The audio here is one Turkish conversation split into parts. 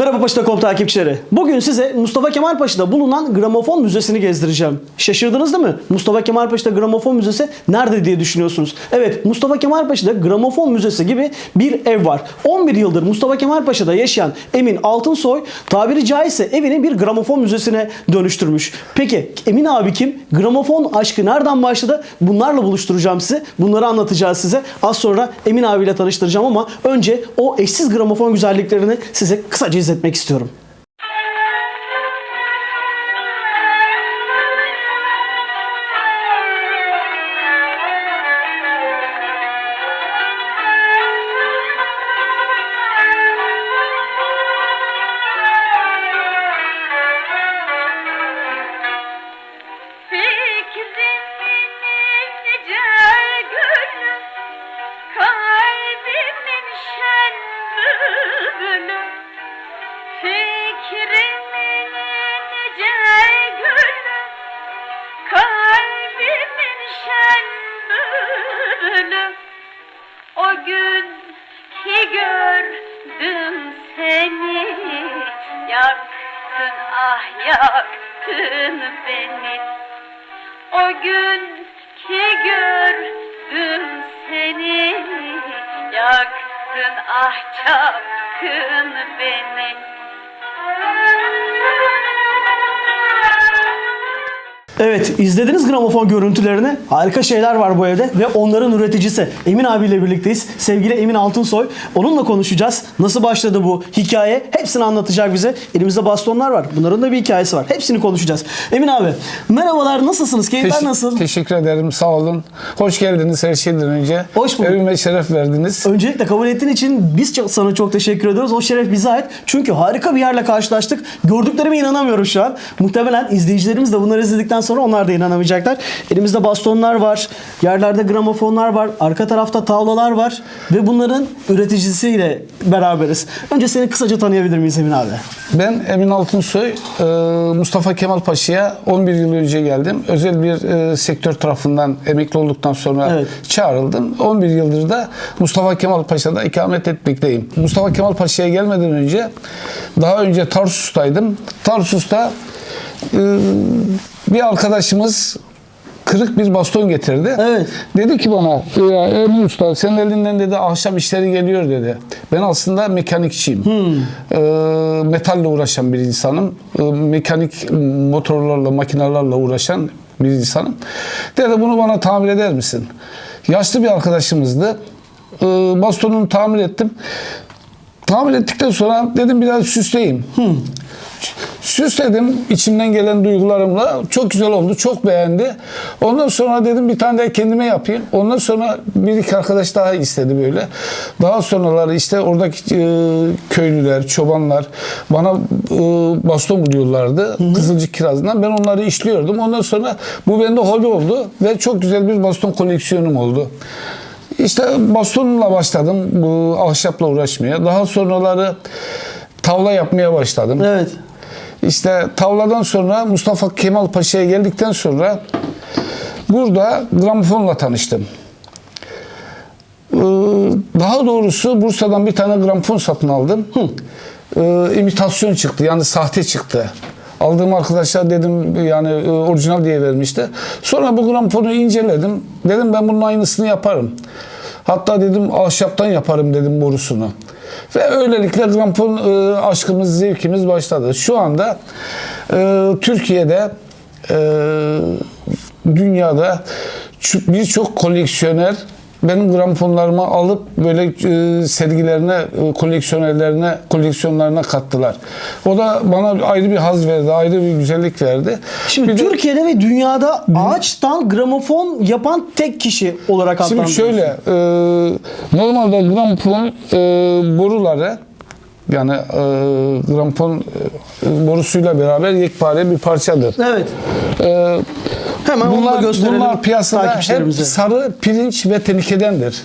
Merhaba Paşa.com takipçileri. Bugün size Mustafa Kemal Paşa'da bulunan gramofon müzesini gezdireceğim. Şaşırdınız değil mi? Mustafa Kemal Paşa'da gramofon müzesi nerede diye düşünüyorsunuz. Evet Mustafa Kemal Paşa'da gramofon müzesi gibi bir ev var. 11 yıldır Mustafa Kemal Paşa'da yaşayan Emin Altınsoy tabiri caizse evini bir gramofon müzesine dönüştürmüş. Peki Emin abi kim? Gramofon aşkı nereden başladı? Bunlarla buluşturacağım sizi. Bunları anlatacağız size. Az sonra Emin abiyle tanıştıracağım ama önce o eşsiz gramofon güzelliklerini size kısaca izletmek istiyorum. Yaktın beni. O gün ki gördüm seni Yaktın ah çapkın beni Evet izlediniz gramofon görüntülerini. Harika şeyler var bu evde ve onların üreticisi Emin abiyle birlikteyiz. Sevgili Emin Altınsoy. Onunla konuşacağız. Nasıl başladı bu hikaye? Hepsini anlatacak bize. Elimizde bastonlar var. Bunların da bir hikayesi var. Hepsini konuşacağız. Emin abi merhabalar nasılsınız? Keyifler Teş- nasıl? Teşekkür ederim. Sağ olun. Hoş geldiniz her şeyden önce. Hoş bulduk. Evime şeref verdiniz. Öncelikle kabul ettiğin için biz çok- sana çok teşekkür ediyoruz. O şeref bize ait. Çünkü harika bir yerle karşılaştık. Gördüklerime inanamıyorum şu an. Muhtemelen izleyicilerimiz de bunları izledikten sonra onlar da inanamayacaklar. Elimizde bastonlar var. Yerlerde gramofonlar var. Arka tarafta tavlalar var. Ve bunların üreticisiyle beraberiz. Önce seni kısaca tanıyabilir miyiz Emin abi? Ben Emin Altınsoy. e, Mustafa Kemal Paşa'ya 11 yıl önce geldim. Özel bir e, sektör tarafından emekli olduktan sonra Evet. çağrıldım. 11 yıldır da Mustafa Kemal Paşa'da ikamet etmekteyim. Mustafa Kemal Paşa'ya gelmeden önce daha önce Tarsus'taydım. Tarsus'ta bir arkadaşımız kırık bir baston getirdi. Evet. Dedi ki bana ya Emin Usta senin elinden dedi ahşap işleri geliyor dedi. Ben aslında mekanikçiyim. Ee, metalle uğraşan bir insanım. Ee, mekanik motorlarla, makinelerle uğraşan bir insanım. Dedi bunu bana tamir eder misin? Yaşlı bir arkadaşımızdı. Ee, bastonunu tamir ettim. Tamir ettikten sonra dedim biraz süsleyeyim. Süsledim içimden gelen duygularımla. Çok güzel oldu. Çok beğendi. Ondan sonra dedim bir tane de kendime yapayım. Ondan sonra bir iki arkadaş daha istedi böyle. Daha sonraları işte oradaki e, köylüler, çobanlar bana e, baston buluyorlardı. Kızılcık kirazından. Ben onları işliyordum. Ondan sonra bu bende hobi oldu ve çok güzel bir baston koleksiyonum oldu. İşte bastonla başladım bu ahşapla uğraşmaya. Daha sonraları tavla yapmaya başladım. Evet. İşte tavladan sonra Mustafa Kemal Paşa'ya geldikten sonra burada gramofonla tanıştım. Ee, Daha doğrusu Bursa'dan bir tane gramofon satın aldım. Ee, imitasyon çıktı yani sahte çıktı. Aldığım arkadaşlar dedim yani e, orijinal diye vermişti. Sonra bu gramofonu inceledim. Dedim ben bunun aynısını yaparım. Hatta dedim ahşaptan yaparım dedim borusunu. Ve öylelikle gramofon e, aşkımız, zevkimiz başladı. Şu anda e, Türkiye'de e, dünyada birçok koleksiyoner benim gramofonlarımı alıp böyle e, sergilerine, e, koleksiyonerlerine, koleksiyonlarına kattılar. O da bana ayrı bir haz verdi, ayrı bir güzellik verdi. Şimdi Bir de- Türkiye'de ve dünyada ağaçtan gramofon yapan tek kişi olarak Şimdi adlandırılıyorsun. şöyle, e, normalde gramofon e, boruları yani e, gramofon e, borusuyla beraber yekpare bir parçadır. Evet. E, Hemen bunlar, gösterelim bunlar piyasada hep sarı pirinç ve tenikedendir.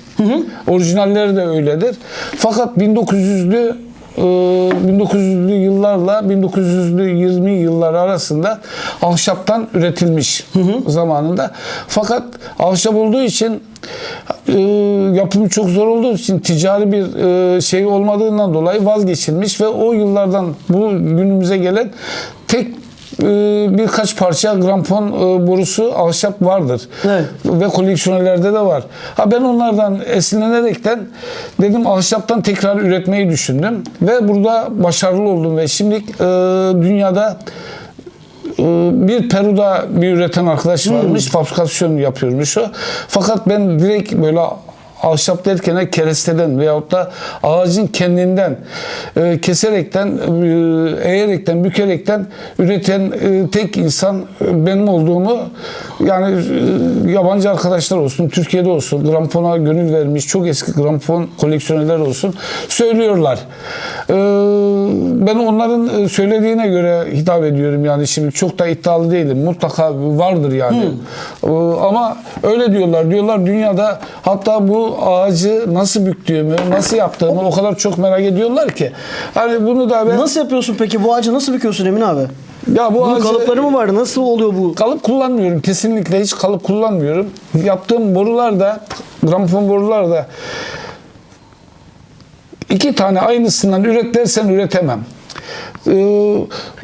Orijinalleri de öyledir. Fakat 1900'lü e, 1900'lü yıllarla 1900'lü 20 yıllar arasında ahşaptan üretilmiş zamanında. Fakat ahşap olduğu için e, yapımı çok zor olduğu için ticari bir e, şey olmadığından dolayı vazgeçilmiş ve o yıllardan bu günümüze gelen tek e, birkaç parça grampon e, borusu ahşap vardır. Evet. Ve koleksiyonerlerde de var. Ha ben onlardan esinlenerekten dedim ahşaptan tekrar üretmeyi düşündüm ve burada başarılı oldum ve şimdi e, dünyada bir Peru'da bir üreten arkadaş varmış. Fabrikasyon yapıyormuş o. Fakat ben direkt böyle ahşap derken keresteden veyahut da ağacın kendinden e, keserekten, e, eğerekten, bükerekten üreten e, tek insan e, benim olduğumu yani e, yabancı arkadaşlar olsun, Türkiye'de olsun, grampona gönül vermiş çok eski grampon koleksiyonerler olsun söylüyorlar. E, ben onların e, söylediğine göre hitap ediyorum yani şimdi çok da iddialı değilim. Mutlaka vardır yani. E, ama öyle diyorlar. Diyorlar dünyada hatta bu ağacı nasıl büktüğümü, nasıl yaptığımı o kadar çok merak ediyorlar ki. Hani bunu da ben Nasıl yapıyorsun peki? Bu ağacı nasıl büküyorsun Emin abi? Ya bu Bunun ağacı kalıpları mı var? Nasıl oluyor bu? kalıp kullanmıyorum. Kesinlikle hiç kalıp kullanmıyorum. Yaptığım borular da gramofon borular da iki tane aynısından üret dersen üretemem. Ee,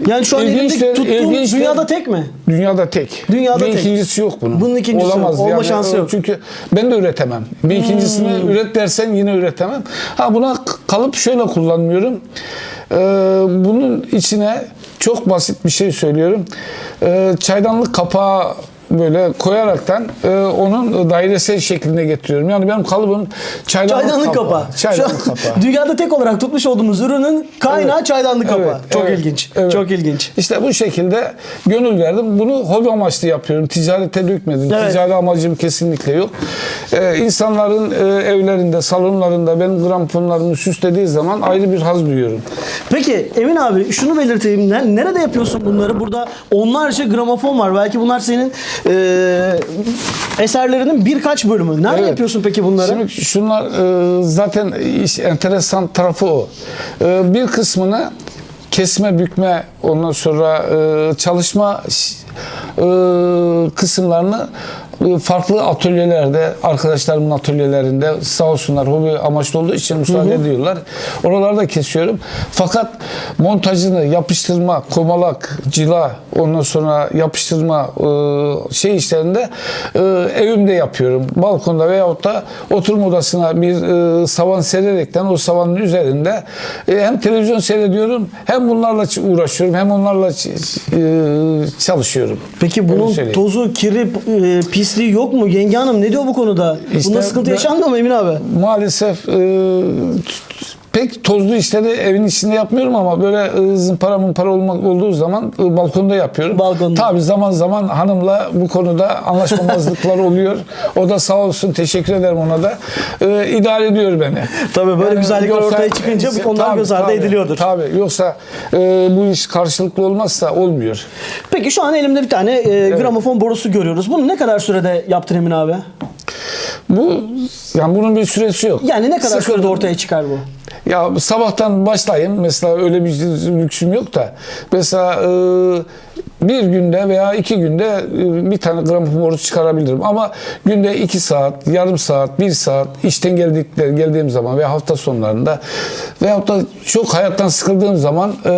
Yani şu an ilginç elinde de- tuttuğun ilginç de- dünyada tek mi? Dünyada tek. Dünyada bir tek. ikincisi yok bunun. Bunun ikincisi yok. Olamaz. Olma şansı yok. Çünkü ben de üretemem. Bir ikincisini Hmm. üret dersen yine üretemem. Ha buna kalıp şöyle kullanmıyorum. Ee, bunun içine çok basit bir şey söylüyorum. Ee, çaydanlık kapağı böyle koyaraktan e, onun dairesel şeklinde getiriyorum. Yani benim kalıbım çaydanlık, Çaydanlık kapağı. Çaydanlık Şu an kapağı. dünyada tek olarak tutmuş olduğumuz ürünün kaynağı Evet. çaydanlık kapağı. Evet, Çok evet, ilginç. evet. Çok ilginç. İşte bu şekilde gönül verdim. Bunu hobi amaçlı yapıyorum. Ticarete dökmedim. Evet. Ticari amacım kesinlikle yok. Ee, insanların e, evlerinde, salonlarında benim gramponlarımı süslediği zaman ayrı bir haz duyuyorum. Peki Emin abi şunu belirteyim. Ne- Nerede yapıyorsun bunları? Burada onlarca gramofon var. Belki bunlar senin e, eserlerinin birkaç bölümü. Nerede Evet. yapıyorsun peki bunları? Şimdi şunlar e, zaten iş enteresan tarafı o. E, bir kısmını kesme, bükme, ondan sonra e, çalışma e, kısımlarını farklı atölyelerde, arkadaşlarımın atölyelerinde sağ olsunlar hobi amaçlı olduğu için müsaade ediyorlar. Oralarda kesiyorum. Fakat montajını, yapıştırma, komalak, cila, ondan sonra yapıştırma e, şey işlerinde e, evimde yapıyorum. Balkonda veyahut da oturma odasına bir e, savan sererekten o savanın üzerinde hem televizyon seyrediyorum hem bunlarla uğraşıyorum hem onlarla çalışıyorum. Peki bunun tozu, kiri, e, pisliği yok mu? Yenge Hanım ne diyor bu konuda? İşte Bunda sıkıntı ben- yaşanmıyor mu Emin abi? maalesef e, pek tozlu işleri evin içinde yapmıyorum ama böyle e, zımpara mımpara olmak olduğu zaman e, balkonda yapıyorum. Balkonda. Tabii zaman zaman hanımla bu konuda anlaşmamazlıklar oluyor. O da sağ olsun teşekkür ederim ona da. E, idare ediyor beni. Tabii böyle güzellikler yoksa- ortaya çıkınca bu konular Tabii, göz ardı tabii, ediliyordur. Tabii yoksa e, bu iş karşılıklı olmazsa olmuyor. Peki şu an elimde bir tane e, gramofon borusu görüyoruz. Bunu ne kadar sürede yaptın Emin abi? Bu yani bunun bir süresi yok. Yani ne kadar Sıkıldım. sürede ortaya çıkar bu? Ya sabahtan başlayayım. Mesela öyle bir lüksüm yok da. Mesela e, bir günde veya iki günde e, bir tane gramofon borusu çıkarabilirim. Ama günde iki saat, yarım saat, bir saat işten geldikler geldiğim zaman veya hafta sonlarında veyahut da çok hayattan sıkıldığım zaman e,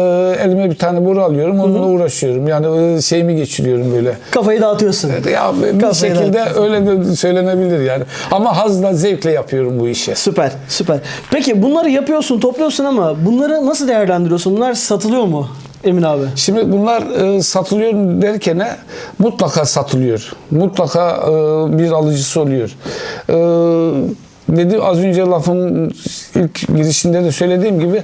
elime bir tane boru alıyorum. Onunla uğraşıyorum. Yani e, şeyimi geçiriyorum böyle. Kafayı dağıtıyorsun. Ya bir Kafayı şekilde dağıtıyorsun. öyle de söylenebilir yani. Ama hazla, zevkle yapıyorum bu işi. Süper, süper. Peki bunları yapıyorsun, topluyorsun ama bunları nasıl değerlendiriyorsun? Bunlar satılıyor mu Emin abi? Şimdi bunlar e, satılıyor derken e, mutlaka satılıyor. Mutlaka e, bir alıcısı oluyor. E, dedi az önce lafın ilk girişinde de söylediğim gibi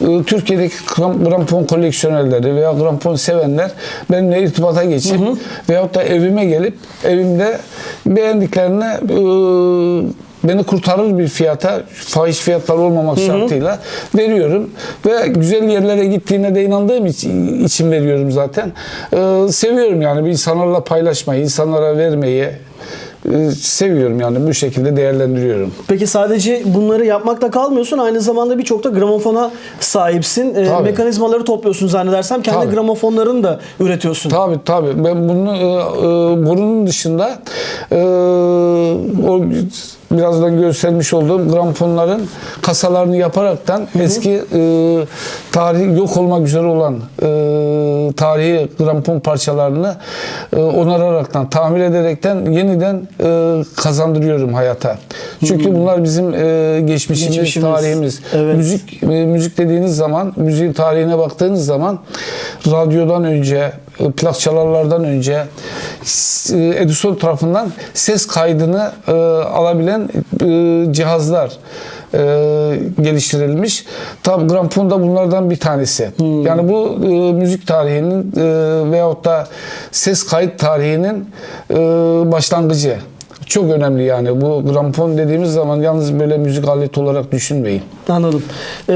e, Türkiye'deki gram, grampon koleksiyonerleri veya grampon sevenler benimle irtibata geçip veyahut da evime gelip evimde beğendiklerini e, beni kurtarır bir fiyata, fahiş fiyatlar olmamak şartıyla veriyorum. Ve güzel yerlere gittiğine de inandığım için, için veriyorum zaten. Ee, seviyorum yani bir insanlarla paylaşmayı, insanlara vermeyi. e, seviyorum yani bu şekilde değerlendiriyorum. Peki sadece bunları yapmakla kalmıyorsun. Aynı zamanda birçok da gramofona sahipsin. Tabii. mekanizmaları topluyorsun zannedersem. Kendi Tabii. gramofonlarını da üretiyorsun. Tabii tabii. Ben bunu e, e, bunun dışında e, o birazdan göstermiş olduğum gramponların kasalarını yaparaktan eski e, tarihi yok olmak üzere olan e, tarihi grampon parçalarını e, onararaktan, tamir ederekten yeniden e, kazandırıyorum hayata. Çünkü bunlar bizim e, geçmişimiz, Geçmişimiz. tarihimiz. Evet. Müzik e, müzik dediğiniz zaman, müziğin tarihine baktığınız zaman radyodan önce, plak çalarlardan önce e, Edison tarafından ses kaydını e, alabilen e, cihazlar e, geliştirilmiş. Tabi grampon da bunlardan bir tanesi. Yani bu e, müzik tarihinin e, veyahut da ses kayıt tarihinin e, başlangıcı. Çok önemli yani bu grampon dediğimiz zaman yalnız böyle müzik aleti olarak düşünmeyin. Anladım. Ee,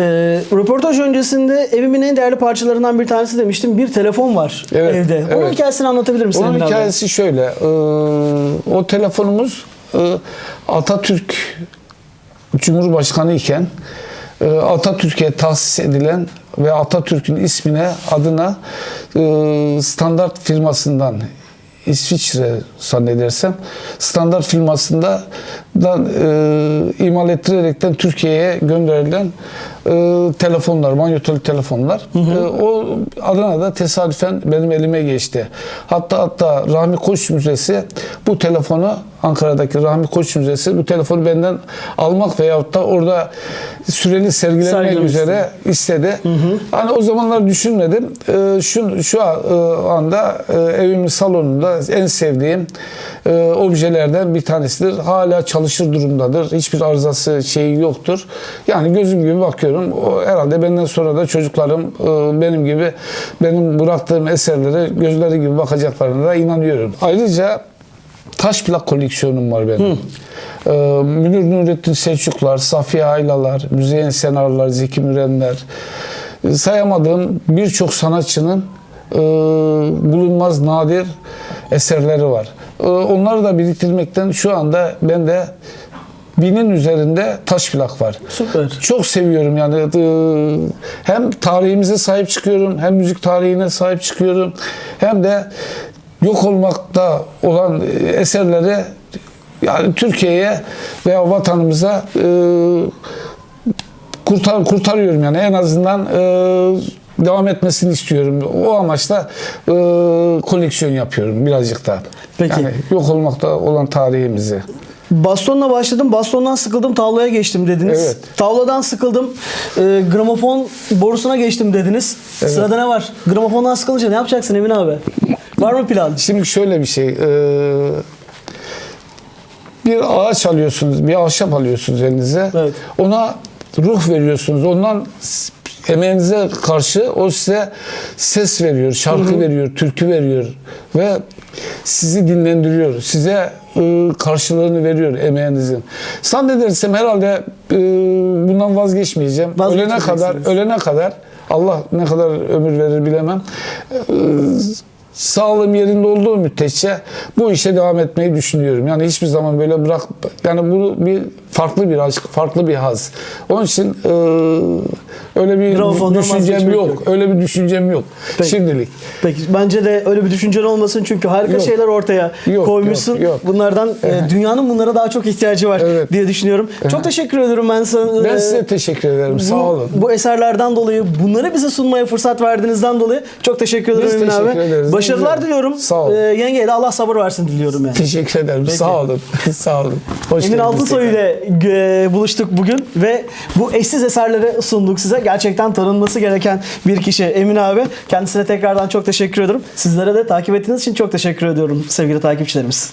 röportaj öncesinde evimin en değerli parçalarından bir tanesi demiştim. Bir telefon var Evet, evde. Onun evet. hikayesini anlatabilir misin? Onun Emin abi? hikayesi şöyle. e, o telefonumuz e, Atatürk Cumhurbaşkanı iken e, Atatürk'e tahsis edilen ve Atatürk'ün ismine adına e, standart firmasından İsviçre zannedersem standart firmasında dan, e, imal ettirerekten Türkiye'ye gönderilen e, telefonlar, manyetolu telefonlar. E, o Adana'da tesadüfen benim elime geçti. Hatta hatta Rahmi Koç Müzesi bu telefonu Ankara'daki Rahmi Koç Müzesi bu telefonu benden almak veyahut da orada süreli sergilenmek üzere istedi. Hani o zamanlar düşünmedim. Ee, şu şu e, anda e, evimin salonunda en sevdiğim e, objelerden bir tanesidir. Hala çalışır durumdadır. Hiçbir arızası şeyi yoktur. Yani gözüm gibi bakıyorum. O herhalde benden sonra da çocuklarım e, benim gibi benim bıraktığım eserlere gözleri gibi bakacaklarına da inanıyorum. Ayrıca taş plak koleksiyonum var benim. Ee, Münir Nurettin Selçuklar, Safiye Aylalar, Müzeyyen Senarlar, Zeki Mürenler e, sayamadığım birçok sanatçının e, bulunmaz nadir eserleri var. E, onları da biriktirmekten şu anda bende binin üzerinde taş plak var. Süper. Çok seviyorum yani e, hem tarihimize sahip çıkıyorum hem müzik tarihine sahip çıkıyorum hem de yok olmakta olan e, eserleri yani Türkiye'ye veya vatanımıza e, kurtar kurtarıyorum yani en azından e, devam etmesini istiyorum. O amaçla e, koleksiyon yapıyorum birazcık da. Peki. Yani yok olmakta olan tarihimizi. Bastonla başladım. Bastondan sıkıldım. Tavlaya geçtim dediniz. Evet. Tavladan sıkıldım. e, gramofon borusuna geçtim dediniz. Sırada ne var? Gramofondan sıkılınca ne yapacaksın Emin abi? Var mı plan? Şimdi şöyle bir şey. e, bir ağaç alıyorsunuz, bir ahşap alıyorsunuz elinize. Evet. Ona ruh veriyorsunuz. Ondan emeğinize karşı o size ses veriyor, şarkı veriyor, türkü veriyor ve sizi dinlendiriyor. Size e, karşılığını veriyor emeğinizin. Zannedersem herhalde e, bundan vazgeçmeyeceğim. Ölene kadar, ölene kadar Allah ne kadar ömür verir bilemem. E, sağlığım yerinde olduğu müddetçe bu işe devam etmeyi düşünüyorum. Yani hiçbir zaman böyle bırak yani bu bir farklı bir aşk, farklı bir haz. Onun için e, öyle bir Gramofondan düşüncem yok. yok. Öyle bir düşüncem yok. Peki. Şimdilik. Peki bence de öyle bir düşüncen olmasın çünkü harika Yok. şeyler ortaya Yok, koymuşsun. yok, yok. Bunlardan e, dünyanın bunlara daha çok ihtiyacı var Evet. diye düşünüyorum. Çok teşekkür ediyorum ben sana. Ben e, size teşekkür ederim. Sağ bu, olun. bu eserlerden dolayı bunları bize sunmaya fırsat verdiğinizden dolayı çok teşekkür ederim Biz teşekkür abi. ederiz. Başarılar Rica- diliyorum. Sağ olun. Yengeye de Allah sabır versin diliyorum yani. Teşekkür ederim. Sağ olun. Sağ olun. Hoş Emin Altınsoy ile e, buluştuk bugün ve bu eşsiz eserleri sunduk size. Gerçekten tanınması gereken bir kişi Emin abi. Kendisine tekrardan çok teşekkür ediyorum. Sizlere de takip ettiğiniz için çok teşekkür ediyorum sevgili takipçilerimiz.